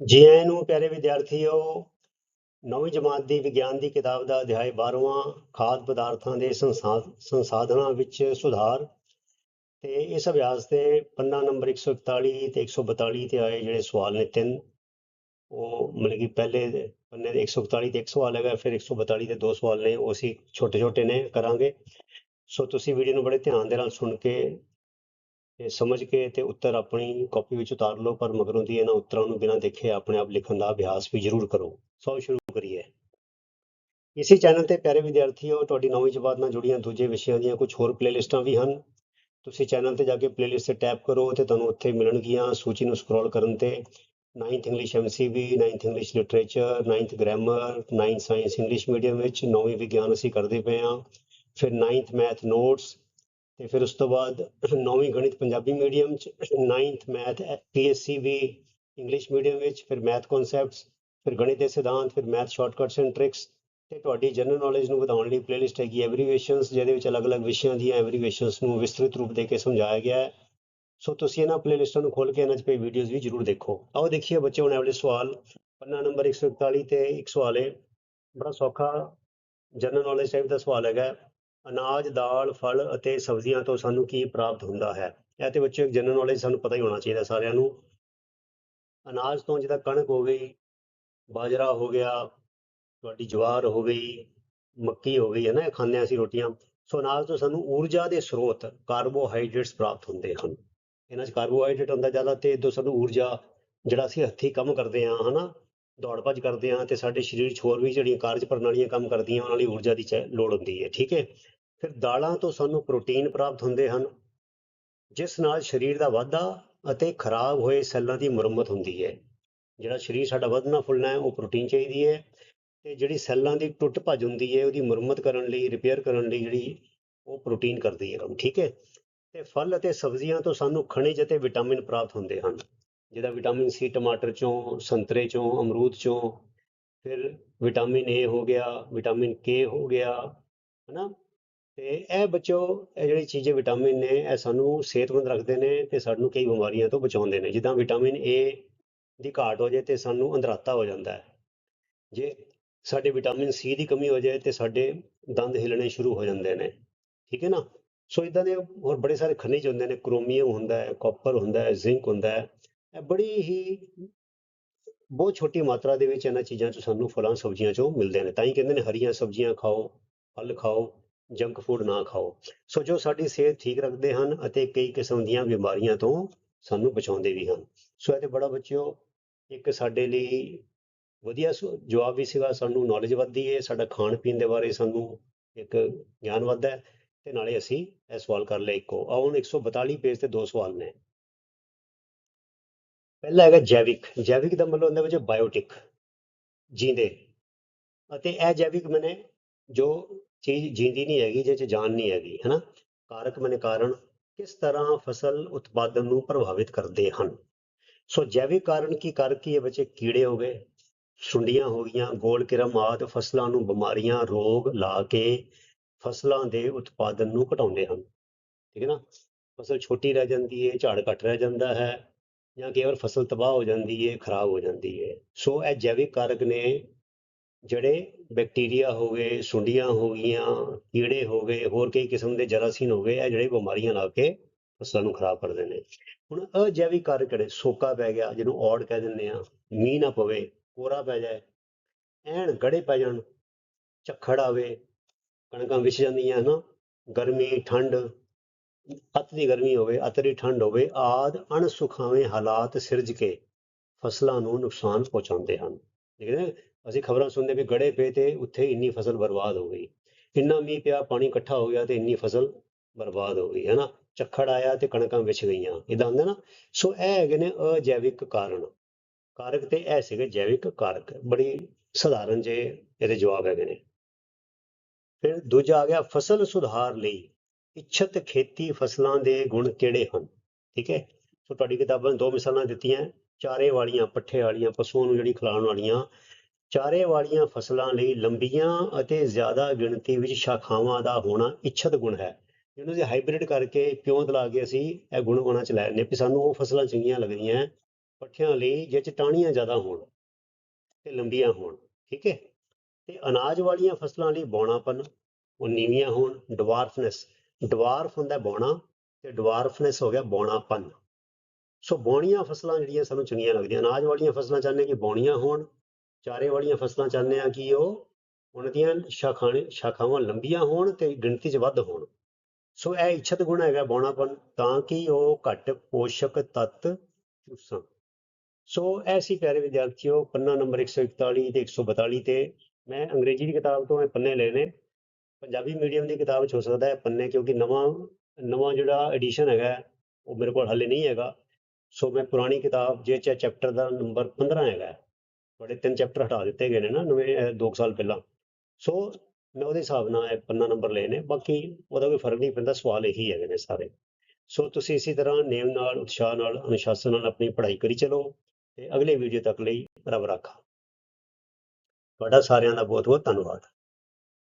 ਜੀ ਆਇਆਂ ਨੂੰ ਪਿਆਰੇ ਵਿਦਿਆਰਥੀਓ, ਨੌਵੀਂ ਜਮਾਤ ਦੀ ਵਿਗਿਆਨ ਦੀ ਕਿਤਾਬ ਦਾ ਅਧਿਆਇ 12ਵਾਂ ਖਾਦ ਪਦਾਰਥਾਂ ਦੇ ਸੰਸਾ- ਸੰਸਾਧਨਾਂ ਵਿੱਚ ਸੁਧਾਰ ਤੇ ਇਸ ਅਭਿਆਸ 'ਤੇ ਪੰਨਾ ਨੰਬਰ 141 ਤੇ 142 ਤੇ ਆਏ ਜਿਹੜੇ ਸਵਾਲ ਨੇ ਤਿੰਨ, ਉਹ ਮਤਲਬ ਕਿ ਪਹਿਲੇ ਦੇ ਪੰਨੇ ਦੇ 141 ਤੇ ਇੱਕ ਸਵਾਲ ਹੈਗਾ ਫਿਰ 142 ਤੇ ਦੋ ਸਵਾਲ ਨੇ, ਉਹ ਅਸੀਂ ਛੋਟੇ ਛੋਟੇ ਨੇ ਕਰਾਂਗੇ। ਸੋ ਤੁਸੀਂ ਵੀਡੀਓ ਨੂੰ ਬੜੇ ਧਿਆਨ ਦੇ ਨਾਲ ਸੁਣ ਕੇ ਤੇ ਸਮਝ ਕੇ ਤੇ ਉੱਤਰ ਆਪਣੀ ਕਾਪੀ ਵਿੱਚ ਉਤਾਰ ਲਓ, ਪਰ ਮਗਰੋਂ ਦੀ ਇਹਨਾਂ ਉੱਤਰਾਂ ਨੂੰ ਬਿਨਾਂ ਦੇਖੇ ਆਪਣੇ ਆਪ ਲਿਖਣ ਦਾ ਅਭਿਆਸ ਵੀ ਜ਼ਰੂਰ ਕਰੋ। ਸੋ ਸ਼ੁਰੂ ਕਰੀਏ। ਇਸੇ ਚੈਨਲ ਤੇ ਪਿਆਰੇ ਵਿਦਿਆਰਥੀਓ, ਤੁਹਾਡੀ ਨੌਵੀਂ ਜਮਾਤ ਨਾਲ ਜੁੜੀਆਂ ਦੂਜੇ ਵਿਸ਼ਿਆਂ ਦੀਆਂ ਕੁਝ ਹੋਰ ਪਲੇਲਿਸਟਾਂ ਵੀ ਹਨ। ਤੁਸੀਂ ਚੈਨਲ ਤੇ ਜਾ ਕੇ ਪਲੇਲਿਸਟ ਤੇ ਟੈਪ ਕਰੋ ਤੇ ਤੁਹਾਨੂੰ ਉੱਥੇ ਮਿਲਣਗੀਆਂ ਸੂਚੀ ਨੂੰ ਸਕਰੋਲ ਕਰਨ ਤੇ। 9th English MCB 9th English literature 9th grammar 9th science English medium ਵਿੱਚ ਨੌਵੀਂ ਵਿਗਿਆਨ ਅਸੀਂ ਕਰਦੇ ਪਏ ਹਾਂ। ਫਿਰ 9th ਮੈਥ ਨੋਟਸ ਤੇ ਫਿਰ ਉਸ ਤੋਂ ਬਾਅਦ ਨੌਵੀਂ ਗਣਿਤ ਪੰਜਾਬੀ ਮੀਡੀਅਮ ਚ 9th ਮੈਥ PSC ਵੀ ਇੰਗਲਿਸ਼ ਮੀਡੀਅਮ ਵਿੱਚ, ਫਿਰ ਮੈਥ ਕਨਸੈਪਟਸ ਫਿਰ ਗਣਿਤ ਦੇ ਸਿਧਾਂਤ, ਫਿਰ ਮੈਥ ਸ਼ਾਰਟਕਟਸ ਐਂਡ ਟ੍ਰਿਕਸ ਤੇ ਤੁਹਾਡੀ ਜਨਰਲ ਨੌਲੇਜ ਨੂੰ ਵਧਾਉਣ ਲਈ ਪਲੇਲਿਸਟ ਹੈਗੀ ਐਵਰੀਵੇਸ਼ਨਸ ਜਿਹਦੇ ਵਿੱਚ ਅਲੱਗ-ਅਲੱਗ ਵਿਸ਼ਿਆਂ ਦੀਆਂ ਐਵਰੀਵੇਸ਼ਨਸ ਨੂੰ ਵਿਸਤ੍ਰਿਤ ਰੂਪ ਦੇ ਕੇ ਸਮਝਾਇਆ ਗਿਆ ਹੈ। ਸੋ ਤੁਸੀਂ ਇਹਨਾਂ ਪਲੇਲਿਸਟਾਂ ਨੂੰ ਖੋਲ ਕੇ ਇਹਨਾਂ 'ਚ ਪਈ ਵੀਡੀਓਜ਼ ਵੀ ਜ਼ਰੂਰ ਦੇਖੋ। ਆਓ ਦੇਖੀਏ ਬੱਚੇ ਹੁਣ ਇਹ ਸਵਾਲ। ਪੰਨਾ ਨੰਬਰ 141 ਤੇ ਇੱਕ ਸਵਾਲ ਹੈ ਬੜਾ ਸੌਖਾ ਜਨਰਲ ਨੌਲੇਜ ਟਾਈਪ ਦਾ ਸਵਾਲ ਹੈਗਾ। ਅਨਾਜ, ਦਾਲ, ਫਲ ਅਤੇ ਸਬਜ਼ੀਆਂ ਤੋਂ ਸਾਨੂੰ ਕੀ ਪ੍ਰਾਪਤ ਹੁੰਦਾ ਹੈ? ਇਹ ਤੇ ਬੱਚੇ ਜਨਰਲ ਨੌਲੇਜ ਸਾਨੂੰ ਪਤਾ ਹੀ ਹੋਣਾ ਚਾਹੀਦਾ ਸਾਰਿਆਂ ਨੂੰ। ਅਨਾਜ ਤੋਂ ਜਿੱਦਾਂ ਕਣਕ ਹੋ ਗਈ, ਬਾਜਰਾ ਹੋ ਗਿਆ, ਤੁਹਾਡੀ ਜਵਾਰ ਹੋ ਗਈ, ਮੱਕੀ ਹੋ ਗਈ ਹੈ ਨਾ ਖਾਂਦੇ ਹਾਂ ਅਸੀਂ ਰੋਟੀਆਂ। ਸੋ ਅਨਾਜ ਤੋਂ ਸਾਨੂੰ ਊਰਜਾ ਦੇ ਸਰੋਤ ਕਾਰਬੋਹਾਈਡਰੇਟਸ ਪ੍ਰਾਪਤ ਹੁੰਦੇ ਹਨ। ਇਹਨਾਂ 'ਚ ਕਾਰਬੋਹਾਈਡਰੇਟ ਹੁੰਦਾ ਜ਼ਿਆਦਾ ਤੇ ਇਹ ਤੋਂ ਸਾਨੂੰ ਊਰਜਾ ਜਿਹੜਾ ਅਸੀਂ ਹੱਥੀਂ ਕੰਮ ਕਰਦੇ ਹਾਂ, ਹਨਾ, ਦੌੜ ਭੱਜ ਕਰਦੇ ਹਾਂ ਤੇ ਸਾਡੇ ਸਰੀਰ 'ਚ ਹੋਰ ਵੀ ਜਿਹੜੀਆਂ ਕਾਰਜ ਪ੍ਰਣਾਲੀਆਂ ਕੰਮ ਕਰਦੀਆਂ, ਉਹਨਾਂ ਲਈ ਊਰਜਾ ਦੀ ਚ- ਲੋੜ ਹੁੰਦੀ ਹੈ, ਠੀਕ ਹੈ? ਫਿਰ ਦਾਲਾਂ ਤੋਂ ਸਾਨੂੰ ਪ੍ਰੋਟੀਨ ਪ੍ਰਾਪਤ ਹੁੰਦੇ ਹਨ, ਜਿਸ ਨਾਲ ਸਰੀਰ ਦਾ ਵਾਧਾ ਅਤੇ ਖਰਾਬ ਹੋਏ ਸੈੱਲਾਂ ਦੀ ਮੁਰੰਮਤ ਹੁੰਦੀ ਹੈ। ਜਿਹੜਾ ਸਰੀਰ ਸਾਡਾ ਵਧਣਾ ਫੁੱਲਣਾ ਹੈ, ਉਹ ਪ੍ਰੋਟੀਨ ਚਾਹੀਦੀ ਹੈ ਤੇ ਜਿਹੜੀ ਸੈੱਲਾਂ ਦੀ ਟੁੱਟ ਭੱਜ ਹੁੰਦੀ ਹੈ, ਉਹਦੀ ਮੁਰੰਮਤ ਕਰਨ ਲਈ ਰਿਪੇਅਰ ਕਰਨ ਲਈ ਜਿਹੜੀ ਉਹ ਪ੍ਰੋਟੀਨ ਕਰਦੀ ਹੈ। ਕੰਮ ਠੀਕ ਹੈ? ਤੇ ਫਲ ਅਤੇ ਸਬਜ਼ੀਆਂ ਤੋਂ ਸਾਨੂੰ ਖਣਿਜ ਅਤੇ ਵਿਟਾਮਿਨ ਪ੍ਰਾਪਤ ਹੁੰਦੇ ਹਨ, ਜਿਹਦਾ ਵਿਟਾਮਿਨ ਸੀ, ਟਮਾਟਰ ਚੋਂ, ਸੰਤਰੇ ਚੋਂ, ਅਮਰੂਦ ਚੋਂ, ਫਿਰ ਵਿਟਾਮਿਨ ਏ ਹੋ ਗਿਆ, ਵਿਟਾਮਿਨ ਕੇ ਹੋ ਗਿਆ, ਹਨਾ? ਤੇ ਇਹ ਬੱਚੋ ਇਹ ਜਿਹੜੀ ਚੀਜ਼ਾਂ ਵਿਟਾਮਿਨ ਨੇ, ਇਹ ਸਾਨੂੰ ਸਿਹਤਮੰਦ ਰੱਖਦੇ ਨੇ ਤੇ ਸਾਨੂੰ ਕਈ ਬਿਮਾਰੀਆਂ ਤੋਂ ਬਚਾਉਂਦੇ ਨੇ। ਜਿੱਦਾਂ ਵਿਟਾਮਿਨ ਏ ਦੀ ਘਾਟ ਹੋ ਜਾਏ ਤੇ ਸਾਨੂੰ ਅੰਧਰਾਤਾ ਹੋ ਜਾਂਦਾ ਹੈ। ਜੇ ਸਾਡੇ ਵਿਟਾਮਿਨ ਸੀ ਦੀ ਕਮੀ ਹੋ ਜਾਏ ਤੇ ਸਾਡੇ ਦੰਦ ਹਿੱਲਣੇ ਸ਼ੁਰੂ ਹੋ ਜਾਂਦੇ ਨੇ। ਠੀਕ ਹੈ ਨਾ? ਸੋ ਇਦਾਂ ਦੇ ਹੋਰ ਬੜੇ ਸਾਰੇ ਖਣਿਜ ਹੁੰਦੇ ਨੇ ਕ੍ਰੋਮੀਅਮ ਹੁੰਦਾ ਹੈ ਕਾਪਰ ਹੁੰਦਾ ਹੈ ਜ਼ਿੰਕ ਹੁੰਦਾ ਹੈ। ਇਹ ਬੜੀ ਹੀ ਬਹੁਤ ਛੋਟੀ ਮਾਤਰਾ ਦੇ ਵਿੱਚ ਇਹਨਾਂ ਚੀਜ਼ਾਂ ਚੋਂ ਸਾਨੂੰ ਫਲਾਂ, ਸਬਜ਼ੀਆਂ ਚੋਂ ਮਿਲਦੇ ਨੇ। ਤਾਂ ਹੀ ਕਹਿੰਦੇ ਨੇ ਹਰੀਆਂ ਸਬਜ਼ੀਆਂ ਖਾਓ, ਫਲ ਖਾਓ। ਜੰਕ ਫੂਡ ਨਾ ਖਾਓ। ਸੋ ਜੋ ਸਾਡੀ ਸਿਹਤ ਠੀਕ ਰੱਖਦੇ ਹਨ ਅਤੇ ਕਈ ਕਿਸਮ ਦੀਆਂ ਬਿਮਾਰੀਆਂ ਤੋਂ ਸਾਨੂੰ ਬਚਾਉਂਦੇ ਵੀ ਹਨ। ਸੋ ਇਹ ਤੇ ਬੜਾ ਬੱਚਿਓ, ਇੱਕ ਸਾਡੇ ਲਈ ਵਧੀਆ ਸ- ਜਵਾਬ ਵੀ ਸੀਗਾ, ਸਾਨੂੰ ਨੌਲੇਜ ਵੱਧਦੀ ਹੈ ਸਾਡਾ ਖਾਣ ਪੀਣ ਦੇ ਬਾਰੇ ਸਾਨੂੰ ਇੱਕ ਗਿਆਨ ਵੱਧਦਾ ਹੈ ਤੇ ਨਾਲੇ ਅਸੀਂ ਇਹ ਸਵਾਲ ਕਰ ਲਏ ਇੱਕੋ। ਆ ਹੁਣ 142 ਪੇਜ ਤੇ ਦੋ ਸਵਾਲ ਨੇ। ਪਹਿਲਾ ਹੈਗਾ ਜੈਵਿਕ। ਜੈਵਿਕ ਦਾ ਮਤਲਬ ਹੁੰਦਾ ਵਿੱਚ ਬਾਇਓਟਿਕ ਜੀਂਦੇ। ਅਤੇ ਇਹ ਜੈਵਿਕ ਮੈਨੇ ਜੋ ਚੀਜ਼ ਜੀਂਦੀ ਨਹੀਂ ਹੈਗੀ, ਜਿਹਦੇ ਚ ਜਾਨ ਨਹੀਂ ਹੈਗੀ, ਹੈਨਾ? ਕਾਰਕ ਮਨੇ ਕਾਰਨ ਕਿਸ ਤਰ੍ਹਾਂ ਫਸਲ ਉਤਪਾਦਨ ਨੂੰ ਪ੍ਰਭਾਵਿਤ ਕਰਦੇ ਹਨ? ਸੋ ਜੈਵਿਕ ਕਾਰਨ ਕੀ ਕਾਰਕ ਕੀ ਹੈ ਬੱਚੇ? ਕੀੜੇ ਹੋ ਗਏ, ਸੁੰਡੀਆਂ ਹੋ ਗਈਆਂ, ਗੋਲ ਕਿਰਮ ਆਦਿ ਫਸਲਾਂ ਨੂੰ ਬਿਮਾਰੀਆਂ, ਰੋਗ ਲਾ ਕੇ ਫਸਲਾਂ ਦੇ ਉਤਪਾਦਨ ਨੂੰ ਘਟਾਉਂਦੇ ਹਨ। ਠੀਕ ਹੈ ਨਾ? ਫਸਲ ਛੋਟੀ ਰਹਿ ਜਾਂਦੀ ਹੈ ਝਾੜ ਘੱਟ ਰਹਿ ਜਾਂਦਾ ਹੈ ਜਾਂ ਕਈ ਵਾਰ ਫਸਲ ਤਬਾਹ ਹੋ ਜਾਂਦੀ ਹੈ ਖਰਾਬ ਹੋ ਜਾਂਦੀ ਹੈ ਸੋ ਇਹ ਜੈਵਿਕ ਕਾਰਕ ਨੇ ਜਿਹੜੇ ਬੈਕਟੀਰੀਆ ਹੋ ਗਏ, ਸੁੰਡੀਆਂ ਹੋ ਗਈਆਂ, ਕੀੜੇ ਹੋ ਗਏ, ਹੋਰ ਕਈ ਕਿਸਮ ਦੇ ਜਰਾਸੀਨ ਹੋ ਗਏ, ਇਹ ਜਿਹੜੇ ਬਿਮਾਰੀਆਂ ਲਾ ਕੇ ਫਸਲਾਂ ਨੂੰ ਖਰਾਬ ਕਰਦੇ ਨੇ। ਹੁਣ ਅਜੈਵਿਕ ਕਾਰਕ ਕਿਹੜੇ ਸੋਕਾ ਪੈ ਗਿਆ, ਜਿਹਨੂੰ ਔੜ ਕਹਿ ਦਿੰਦੇ ਆ, ਮੀਂਹ ਨਾ ਪਵੇ, ਕੋਰਾ ਪੈ ਜਾਏ, ਐਨ ਗੜੇ ਪੈ ਜਾਣ, ਝੱਖੜ ਆਵੇ, ਕਣਕਾਂ ਵਿਛ ਜਾਂਦੀਆਂ, ਹਨਾ, ਗਰਮੀ, ਠੰਡ, ਅਤ ਦੀ ਗਰਮੀ ਹੋਵੇ, ਅਤ ਦੀ ਠੰਡ ਹੋਵੇ, ਆਦ ਅਣਸੁਖਾਵੇਂ ਹਾਲਾਤ ਸਿਰਜ ਕੇ ਫਸਲਾਂ ਨੂੰ ਨੁਕਸਾਨ ਪਹੁੰਚਾਉਂਦੇ ਹਨ। ਠੀਕ ਹੈ ਅਸੀਂ ਖਬਰਾਂ ਸੁਣਦੇ ਵੀ ਗੜੇ ਪਏ ਤੇ ਉੱਥੇ ਇੰਨੀ ਫਸਲ ਬਰਬਾਦ ਹੋ ਗਈ। ਇੰਨਾ ਮੀਂਹ ਪਿਆ, ਪਾਣੀ ਇਕੱਠਾ ਹੋ ਗਿਆ ਤੇ ਇੰਨੀ ਫਸਲ ਬਰਬਾਦ ਹੋ ਗਈ ਹੈ ਨਾ ਝੱਖੜ ਆਇਆ ਤੇ ਕਣਕਾਂ ਵਿਛ ਗਈਆਂ ਇਦਾਂ ਹੁੰਦਾ ਨਾ? ਸੋ ਇਹ ਹੈਗੇ ਨੇ ਅਜੈਵਿਕ ਕਾਰਨ। ਕਾਰਕ ਤੇ ਇਹ ਸੀਗੇ ਜੈਵਿਕ ਕਾਰਕ, ਬੜੀ ਸਧਾਰਨ ਜੇ ਇਹਦੇ ਜਵਾਬ ਹੈਗੇ ਨੇ। ਫਿਰ ਦੂਜਾ ਆ ਗਿਆ ਫਸਲ ਸੁਧਾਰ ਲਈ। ਇੱਛਤ ਖੇਤੀ ਫਸਲਾਂ ਦੇ ਗੁਣ ਕਿਹੜੇ ਹਨ? ਠੀਕ ਹੈ? ਸੋ ਤੁਹਾਡੀ ਕਿਤਾਬਾਂ 'ਚ ਦੋ ਮਿਸਾਲਾਂ ਦਿੱਤੀਆਂ, ਚਾਰੇ ਵਾਲੀਆਂ, ਪੱਠੇ ਵਾਲੀਆਂ, ਪਸ਼ੂਆਂ ਨੂੰ ਜਿਹੜੀ ਖਿਲਾਉਣ ਵਾਲੀਆਂ ਚਾਰੇ ਵਾਲੀਆਂ ਫਸਲਾਂ ਲਈ ਲੰਬੀਆਂ ਅਤੇ ਜ਼ਿਆਦਾ ਗਿਣਤੀ ਵਿੱਚ ਸ਼ਾਖਾਵਾਂ ਦਾ ਹੋਣਾ ਇੱਛਤ ਗੁਣ ਹੈ। ਜਿਹਨੂੰ ਅਸੀਂ ਹਾਈਬ੍ਰਿਡ ਕਰਕੇ ਪਿਓਂਦ ਲਾ ਕੇ ਅਸੀਂ ਇਹ ਗੁਣ ਉਹਨਾਂ ਚ ਲੈ ਆਉਂਦੇ ਵੀ ਸਾਨੂੰ ਉਹ ਫਸਲਾਂ ਚੰਗੀਆਂ ਲੱਗਦੀਆਂ ਪੱਠਿਆਂ ਲਈ ਜੇ 'ਚ ਟਾਹਣੀਆਂ ਜ਼ਿਆਦਾ ਹੋਣ ਤੇ ਲੰਬੀਆਂ ਹੋਣ, ਠੀਕ ਹੈ? ਤੇ ਅਨਾਜ ਵਾਲੀਆਂ ਫਸਲਾਂ ਲਈ ਬੌਣਾਪਨ, ਉਹ ਨੀਵੀਆਂ ਹੋਣ ਡਵਾਰਫਨੈਸ ਡਵਾਰਫ ਹੁੰਦਾ ਬੌਣਾ ਤੇ ਡਵਾਰਫਨੈਸ ਹੋ ਗਿਆ ਬੌਣਾਪਨ। ਸੋ ਬੌਣੀਆਂ ਫਸਲਾਂ ਜਿਹੜੀਆਂ ਸਾਨੂੰ ਚੰਗੀਆਂ ਲੱਗਦੀਆਂ, ਅਨਾਜ ਵਾਲੀਆਂ ਫਸਲਾਂ ਚਾਹੁੰਦੇ ਕਿ ਬੌਣੀਆਂ ਹੋਣ ਚਾਰੇ ਵਾਲੀਆਂ ਫਸਲਾਂ ਚਾਹੁੰਦੇ ਆ ਕਿ ਉਹ ਉਹਨਾਂ ਦੀਆਂ ਸ਼ਾਖਾਂ ਸ਼ਾਖਾਵਾਂ ਲੰਬੀਆਂ ਹੋਣ ਤੇ ਗਿਣਤੀ 'ਚ ਵੱਧ ਹੋਣ। ਸੋ ਇਹ ਇੱਛਤ ਗੁਣ ਹੈਗਾ ਬੌਣਾਪਨ, ਤਾਂ ਕਿ ਉਹ ਘੱਟ ਪੋਸ਼ਕ ਤੱਤ ਚੂਸਣ ਸੋ ਇਹ ਸੀ ਪਿਆਰੇ ਵਿਦਿਆਰਥੀਓ, ਪੰਨਾ ਨੰਬਰ 141 ਤੇ 142 ਤੇ ਮੈਂ ਅੰਗਰੇਜ਼ੀ ਦੀ ਕਿਤਾਬ ਤੋਂ ਇਹ ਪੰਨੇ ਲਏ ਨੇ। ਪੰਜਾਬੀ ਮੀਡੀਅਮ ਦੀ ਕਿਤਾਬ 'ਚ ਹੋ ਸਕਦਾ ਹੈ ਪੰਨੇ, ਕਿਉਂਕਿ ਨਵਾਂ ਨਵਾਂ ਜਿਹੜਾ ਐਡੀਸ਼ਨ ਹੈਗਾ, ਉਹ ਮੇਰੇ ਕੋਲ ਹਾਲੇ ਨਹੀਂ ਹੈਗਾ। ਸੋ ਮੈਂ ਪੁਰਾਣੀ ਕਿਤਾਬ, ਜੇ ਚ ਚੈਪਟਰ ਦਾ ਨੰਬਰ 15 ਹੈਗਾ। ਤੁਹਾਡੇ ਤਿੰਨ ਚੈਪਟਰ ਹਟਾ ਦਿੱਤੇ ਗਏ ਨੇ ਨਾ, ਨਵੇਂ 2 ਸਾਲ ਪਹਿਲਾਂ। ਸੋ ਮੈਂ ਉਹਦੇ ਹਿਸਾਬ ਨਾਲ ਪੰਨਾ ਨੰਬਰ ਲਏ ਨੇ, ਬਾਕੀ ਉਹਦਾ ਕੋਈ ਫ਼ਰਕ ਨਹੀਂ ਪੈਂਦਾ, ਸਵਾਲ ਇਹੀ ਹੈਗੇ ਨੇ ਸਾਰੇ। ਸੋ ਤੁਸੀਂ ਇਸੇ ਤਰ੍ਹਾਂ ਨੇਮ ਨਾਲ, ਉਤਸ਼ਾਹ ਨਾਲ, ਅਨੁਸ਼ਾਸਨ ਨਾਲ ਆਪਣੀ ਪੜ੍ਹਾਈ ਕਰੀ ਚਲੋ ਤੇ ਅਗਲੇ ਵੀਡੀਓ ਤੱਕ ਲਈ ਰੱਬ ਰਾਖਾ। ਤੁਹਾਡਾ ਸਾਰਿਆਂ ਦਾ ਬਹੁਤ ਬਹੁਤ ਧੰਨਵਾਦ।